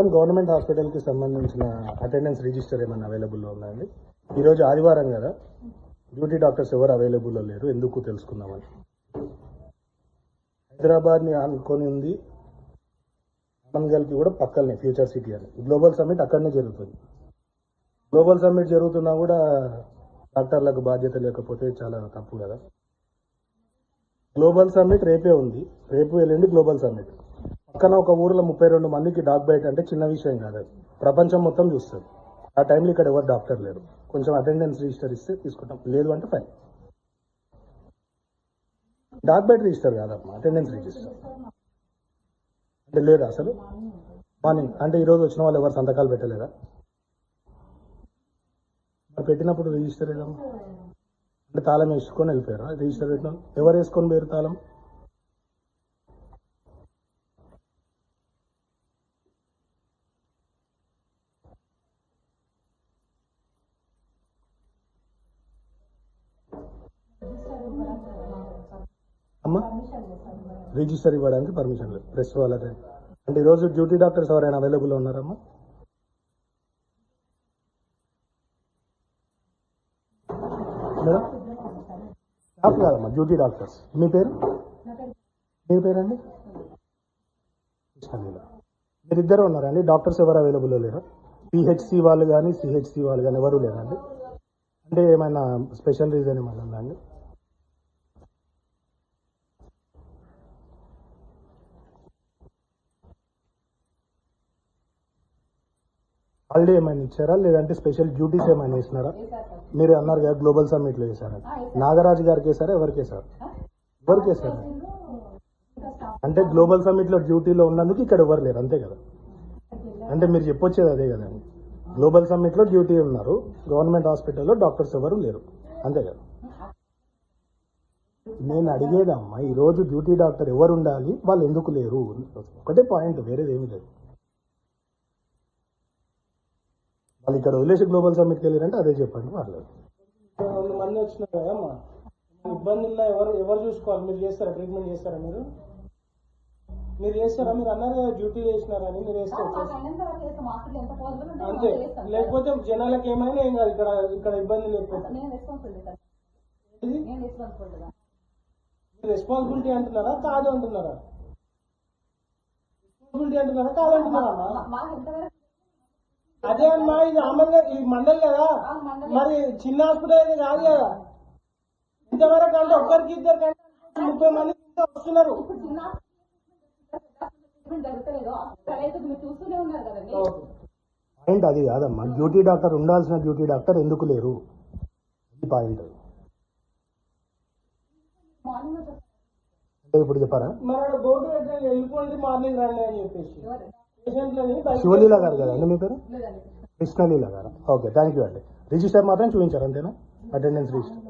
Madam government హాస్పిటల్కి సంబంధించిన attendance register ఏమైనా అవైలబుల్లో ఉందండి ఈరోజు ఆదివారం కదా? డ్యూటీ డాక్టర్స్ ఎవరు అవైలబుల్లో లేరు? ఎందుకు తెలుసుకుందామని. హైదరాబాద్ని అనుకొని ఉంది. కూడా పక్కనే ఫ్యూచర్ సిటీ అని. గ్లోబల్ సమ్మిట్ అక్కడనే జరుగుతుంది. గ్లోబల్ సమ్మిట్ జరుగుతున్నా కూడా డాక్టర్లకు బాధ్యత లేకపోతే చాలా తప్పు కదా? గ్లోబల్ సమ్మిట్ రేపే ఉంది. రేపు వెళ్ళండి గ్లోబల్ సమ్మిట్. పక్కన ఒక ఊర్లో ముప్పై రెండు మందికి డాక్ బైట్ అంటే చిన్న విషయం కాదు. అది. ప్రపంచం మొత్తం చూస్తుంది. ఆ టైంలో ఇక్కడ ఎవరు డాక్టర్ లేరు. కొంచెం అటెండెన్స్ రిజిస్టర్ ఇస్తే తీసుకుంటాం. లేదు అంటే ఫైన్. డాక్ బైట్ రిజిస్టర్ కాదమ్మా అటెండెన్స్ రిజిస్టర్. అంటే లేదా అసలు. మార్నింగ్. అంటే ఈరోజు వచ్చిన వాళ్ళు ఎవరు సంతకాలు పెట్టలేదా మరి పెట్టినప్పుడు రిజిస్టర్ ఏదమ్మా? అంటే తాళం వేసుకొని వెళ్ళిపోయారా? రిజిస్టర్ పెట్టిన ఎవరు వేసుకొని పోయారు తాళం? అమ్మా? రిజిస్టర్ ఇవ్వడానికి పర్మిషన్ లేదు. ప్రెస్ వాళ్ళకి అంటే ఈరోజు డ్యూటీ డాక్టర్స్ ఎవరైనా అవైలబుల్ ఉన్నారమ్మా మేడం? స్టాఫ్ కాదమ్మా డ్యూటీ డాక్టర్స్. మీ పేరు? మీ పేరండి? కృష్ణలీల. మీరిద్దరు ఉన్నారండి డాక్టర్స్ ఎవరు అవైలబుల్ లేరు? పిహెచ్సి వాళ్ళు కానీ సిహెచ్సి వాళ్ళు కానీ ఎవరు లేరండి అంటే ఏమైనా స్పెషల్ రీజన్ ఏమైనా ఉందా అండి? హాలిడే ఏమైనా ఇచ్చారా? లేదంటే స్పెషల్ డ్యూటీస్ ఏమైనా వేసినారా మీరు అన్నారు కదా గ్లోబల్ సమ్మిట్లో చేశారా నాగరాజు గారికి వేసారా ఎవరికి వేసారు ఎవరికి వేసారు అంటే గ్లోబల్ సమ్మిట్లో డ్యూటీలో ఉన్నందుకు ఇక్కడ ఎవరు లేరు అంతే కదా? అంటే మీరు చెప్పొచ్చేది అదే కదండి గ్లోబల్ సమ్మిట్లో డ్యూటీ ఉన్నారు గవర్నమెంట్ హాస్పిటల్లో డాక్టర్స్ ఎవరు లేరు అంతే కదా? నేను అడిగేదమ్మా ఈరోజు డ్యూటీ డాక్టర్ ఎవరు ఉండాలి? వాళ్ళు ఎందుకు లేరు? ఒకటే పాయింట్ వేరేది ఏమి లేదు. వాళ్ళు ఇక్కడ వదిలేసి గ్లోబల్ సమ్మిట్కి వెళ్ళారంటే అదే చెప్పండి వంద మంది వచ్చినారు కదా అమ్మా. ఇబ్బందుల్లో ఎవరు ఎవరు చూసుకోవాలి? మీరు చేస్తారా? ట్రీట్మెంట్ చేస్తారా మీరు? మీరు చేస్తారా? మీరు అన్నారు కదా డ్యూటీ చేసినారని మీరు వేస్తే అంతే. లేకపోతే జనాలకు ఏమైనా ఏం కాదు. ఇక్కడ ఇక్కడ ఇబ్బంది లేకపోతే. రెస్పాన్సిబిలిటీ అంటున్నారా కాదు. అంటున్నారా రెస్పాన్సిబిలిటీ అంటున్నారా? కాదు అంటున్నారా? అమ్మా? అదే అమ్మా ఇది అమలుగా ఈ మండలి కదా? మరి చిన్న హాస్పిటల్ కాదు కదా? ఇంతవరకు అంటే ఒక్కరికి ఇద్దరు కంటే ముప్పై మంది వస్తున్నారు. చూస్తూనే ఉన్నారు కదండి. ఓకే. పాయింట్ అది కాదమ్మా. డ్యూటీ డాక్టర్ ఉండాల్సిన డ్యూటీ డాక్టర్ ఎందుకు లేరు? అది పాయింట్ ఇప్పుడు చెప్పారా? మరి బోర్డు వెళ్ళిపోండి మార్నింగ్ రండి అని చెప్పేసి. శివలీల గారు కదా అండి మీ పేరు? కృష్ణలీల గారు. ఓకే థ్యాంక్ యూ అండి. రిజిస్టర్ మాత్రం చూపించారు అంతేనా? Attendance register.